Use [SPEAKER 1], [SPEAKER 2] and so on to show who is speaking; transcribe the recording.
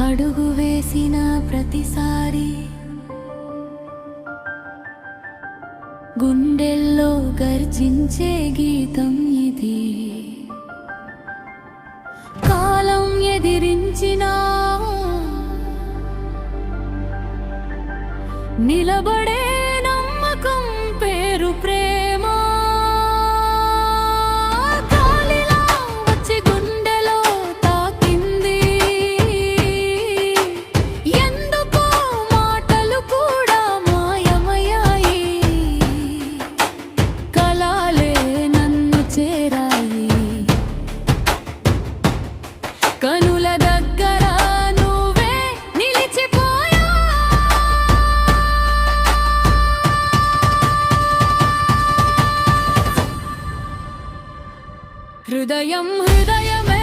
[SPEAKER 1] అడుగు వేసిన ప్రతిసారి గుండెల్లో గర్జించే గీతం ఇది. కాలం ఎదిరించిన నిలబడే ഹൃദയം ഹൃദയമേ